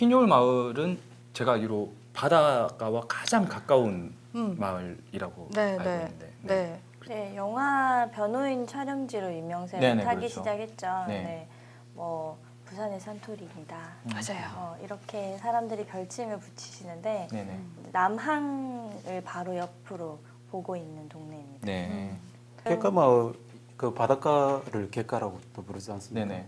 흰여울 마을은 제가 알기로 바닷가와 가장 가까운 음. 마을이라고 네, 알고 네. 있는데. 네. 네, 영화 변호인 촬영지로 유명세를 네네, 타기 그렇죠. 시작했죠. 네. 네. 뭐 부산의 산토리입니다. 맞아요. 어, 이렇게 사람들이 별칭을 붙이시는데 네네. 남항을 바로 옆으로 보고 있는 동네입니다. 네. 객가 마을 그 바닷가를 객가라고 또 부르지 않습니까? 네네.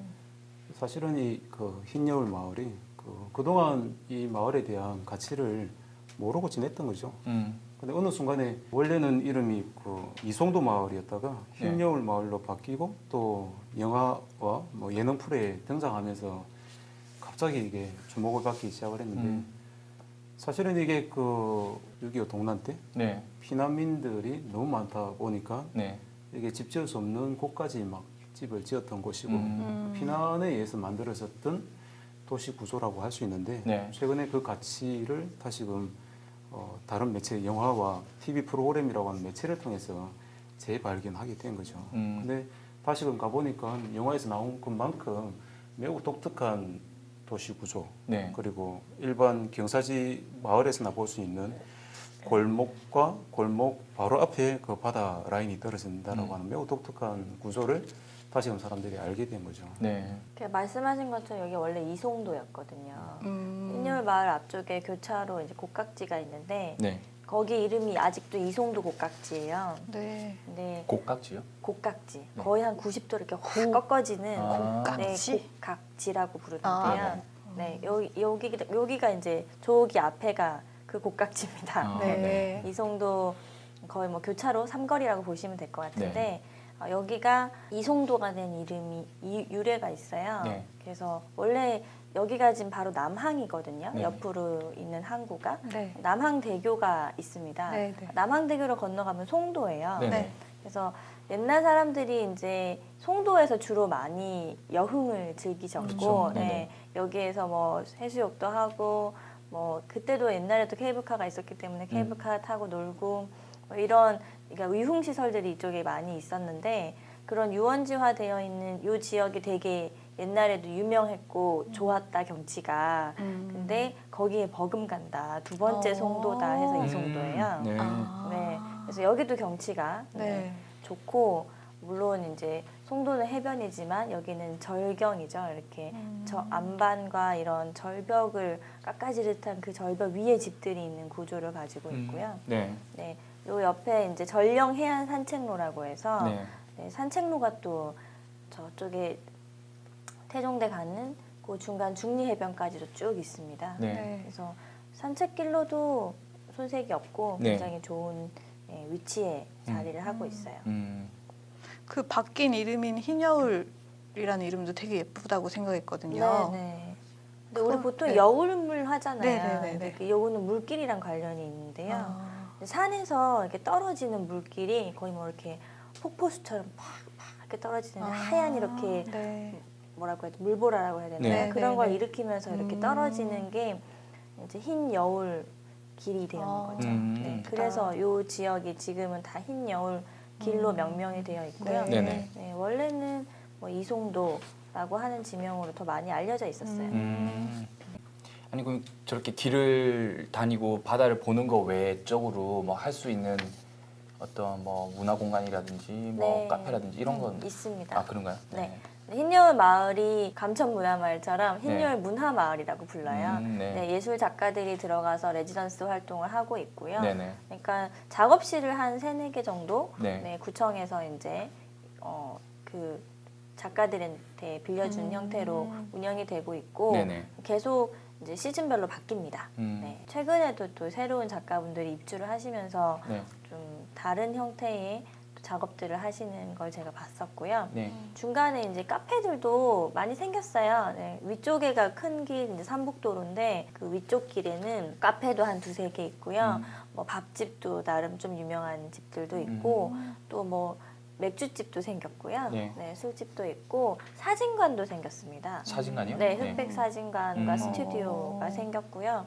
사실은 이 그 흰여울 마을이 그 그동안 이 마을에 대한 가치를 모르고 지냈던 거죠. 음. 근데 어느 순간에 원래는 이름이 그 이송도 마을이었다가 네. 흰여울 마을로 바뀌고 또 영화와 뭐 예능 프로에 등장하면서 갑자기 이게 주목을 받기 시작을 했는데 음. 사실은 이게 그 6.25 동란 때 네. 피난민들이 너무 많다 보니까 네. 이게 집 지을 수 없는 곳까지 막 집을 지었던 곳이고 음. 피난에 의해서 만들어졌던 도시 구조라고 할 수 있는데 네. 최근에 그 가치를 다시금 어, 다른 매체 영화와 TV 프로그램이라고 하는 매체를 통해서 재발견하게 된 거죠. 음. 근데 다시금 가보니까 영화에서 나온 것만큼 매우 독특한 도시 구조 네. 그리고 일반 경사지 마을에서나 볼 수 있는 골목과 골목 바로 앞에 그 바다 라인이 떨어진다라고 음. 하는 매우 독특한 구조를 다시금 사람들이 알게 된 거죠. 네. 그 말씀하신 것처럼 여기 원래 이송도였거든요. 음. 흰여울 마을 앞쪽에 교차로 이제 곡각지가 있는데 네. 거기 이름이 아직도 이송도 곡각지예요. 네. 근데 곡각지요? 곡각지 네. 거의 한 90도 이렇게 확 꺾어지는 아. 곡각지? 네, 곡각지라고 부르는데요. 아. 네, 여기 여기 여기가 이제 저기 앞에가 그 곡각지입니다. 아, 네. 이송도 거의 뭐 교차로 삼거리라고 보시면 될 것 같은데 네. 어, 여기가 이송도가 된 이름이 이, 유래가 있어요. 네. 그래서 원래 여기가 지금 바로 남항이거든요. 네. 옆으로 있는 항구가 네. 남항대교가 있습니다. 네, 네. 남항대교를 건너가면 송도예요. 네. 네. 그래서 옛날 사람들이 이제 송도에서 주로 많이 여흥을 즐기셨고 그렇죠. 네, 네네. 여기에서 뭐 해수욕도 하고 뭐 그때도 옛날에도 케이블카가 있었기 때문에 케이블카 타고 놀고 뭐 이런 그러니까 위흥 시설들이 이쪽에 많이 있었는데 그런 유원지화 되어 있는 이 지역이 되게 옛날에도 유명했고 좋았다 경치가 음. 근데 거기에 버금간다 두 번째 어. 송도다 해서 이 송도예요. 네. 아. 네. 그래서 여기도 경치가 네, 네. 좋고 물론 이제 송도는 해변이지만 여기는 절경이죠. 이렇게 음. 저 안반과 이런 절벽을 깎아지르탄 그 절벽 위에 집들이 있는 구조를 가지고 음. 있고요. 네. 네. 요 옆에 이제 전령 해안 산책로라고 해서 네. 네, 산책로가 또 저쪽에 태종대 가는 그 중간 중리 해변까지도 쭉 있습니다. 네. 네. 그래서 산책길로도 손색이 없고 네. 굉장히 좋은 예, 위치에 자리를 하고 있어요. 음. 그 바뀐 이름인 흰여울이라는 이름도 되게 예쁘다고 생각했거든요. 네. 근데 우리 그럼- 보통 네. 여울물 하잖아요. 네, 네, 네, 네. 근데 그 여우는 물길이랑 관련이 있는데요. 아. 산에서 이렇게 떨어지는 물길이 거의 뭐 이렇게 폭포수처럼 팍팍 이렇게 떨어지는 하얀 이렇게 네. 뭐라고 해야 돼 물보라라고 해야 되나요? 네. 그런 네, 걸 네. 일으키면서 이렇게 음. 떨어지는 게 이제 흰 여울 길이 되는 아. 거죠. 음. 네, 그래서 요 지역이 지금은 다 흰 여울 길로 음. 명명이 되어 있고요. 네. 네네. 네, 원래는 뭐 이송도라고 하는 지명으로 더 많이 알려져 있었어요. 음. 아니 그럼 저렇게 길을 다니고 바다를 보는 거 외적으로 뭐 할 수 있는 어떤 뭐 문화 공간이라든지 뭐 네. 카페라든지 이런 건 있습니다. 아 그런가요? 네. 흰여울 마을이 감천 문화 마을처럼 흰여울 네. 문화 마을이라고 불러요. 음, 네. 네, 예술 작가들이 들어가서 레지던스 활동을 하고 있고요. 네네. 그러니까 작업실을 한 세네 개 정도 네. 네, 구청에서 이제 어, 그 작가들한테 빌려준 음. 형태로 운영이 되고 있고 네네. 계속 이제 시즌별로 바뀝니다. 음. 네, 최근에도 또 새로운 작가분들이 입주를 하시면서 네. 좀 다른 형태의 또 작업들을 하시는 걸 제가 봤었고요. 네. 중간에 이제 카페들도 많이 생겼어요. 네, 위쪽에가 큰 길, 이제 삼북도로인데 그 위쪽 길에는 카페도 한 두세 개 있고요. 음. 뭐 밥집도 나름 좀 유명한 집들도 있고 또뭐 맥주집도 생겼고요. 네. 네, 술집도 있고 사진관도 생겼습니다. 사진관이요? 네, 흑백 사진관과 음. 스튜디오가 어. 생겼고요.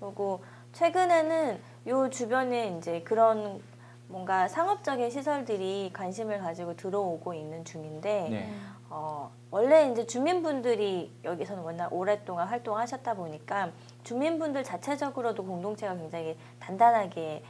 그리고 최근에는 요 주변에 이제 그런 뭔가 상업적인 시설들이 관심을 가지고 들어오고 있는 중인데 네. 어, 원래 이제 주민분들이 여기서는 워낙 오랫동안 활동하셨다 보니까 주민분들 자체적으로도 공동체가 굉장히 단단하게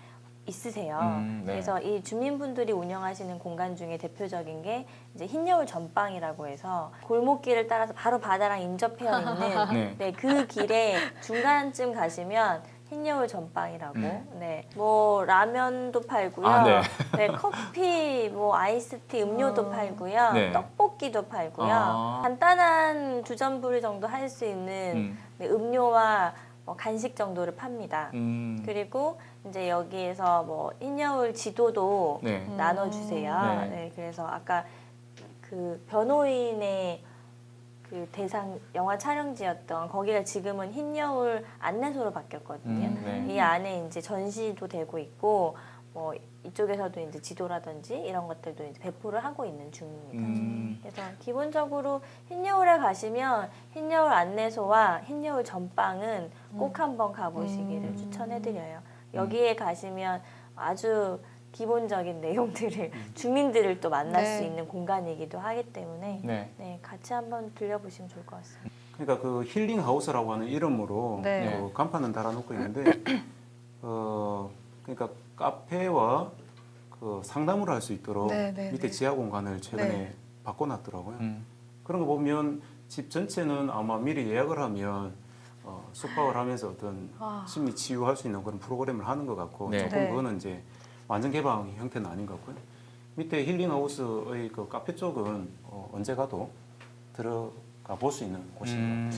있으세요. 음, 네. 그래서 이 주민분들이 운영하시는 공간 중에 대표적인 게 이제 흰여울 전방이라고 해서 골목길을 따라서 바로 바다랑 인접해 있는 네. 네, 그 길에 중간쯤 가시면 흰여울 전방이라고. 음. 네. 뭐 라면도 팔고요. 아, 네. 네, 커피, 뭐 아이스티, 음료도 어. 팔고요. 네. 떡볶이도 팔고요. 아. 간단한 주전부리 정도 할 수 있는 음. 네, 음료와 뭐 간식 정도를 팝니다. 음. 그리고 이제 여기에서 뭐 흰여울 지도도 네. 음. 나눠주세요. 네. 네. 그래서 아까 그 변호인의 그 대상 영화 촬영지였던 거기가 지금은 흰여울 안내소로 바뀌었거든요. 음, 네. 이 안에 이제 전시도 되고 있고 뭐 이쪽에서도 이제 지도라든지 이런 것들도 이제 배포를 하고 있는 중입니다. 음. 그래서 기본적으로 흰여울에 가시면 흰여울 안내소와 흰여울 전방은 꼭 한번 가보시기를 음. 추천해드려요. 여기에 가시면 아주 기본적인 내용들을 주민들을 또 만날 네. 수 있는 공간이기도 하기 때문에 네. 네, 같이 한번 들려보시면 좋을 것 같습니다. 그러니까 그 힐링 하우스라고 하는 이름으로 네. 그 간판은 달아놓고 있는데 어 그러니까 카페와 그 상담을 할 수 있도록 네, 네, 밑에 네. 지하 공간을 최근에 네. 바꿔놨더라고요. 음. 그런 거 보면 집 전체는 아마 미리 예약을 하면 어, 숙박을 하면서 어떤 아. 심리 치유할 수 있는 그런 프로그램을 하는 것 같고 네. 조금 네. 그거는 이제 완전 개방 형태는 아닌 것 같고요. 밑에 힐링 하우스의 그 카페 쪽은 어, 언제 가도 들어가 볼 수 있는 곳인 것 같아요. 음.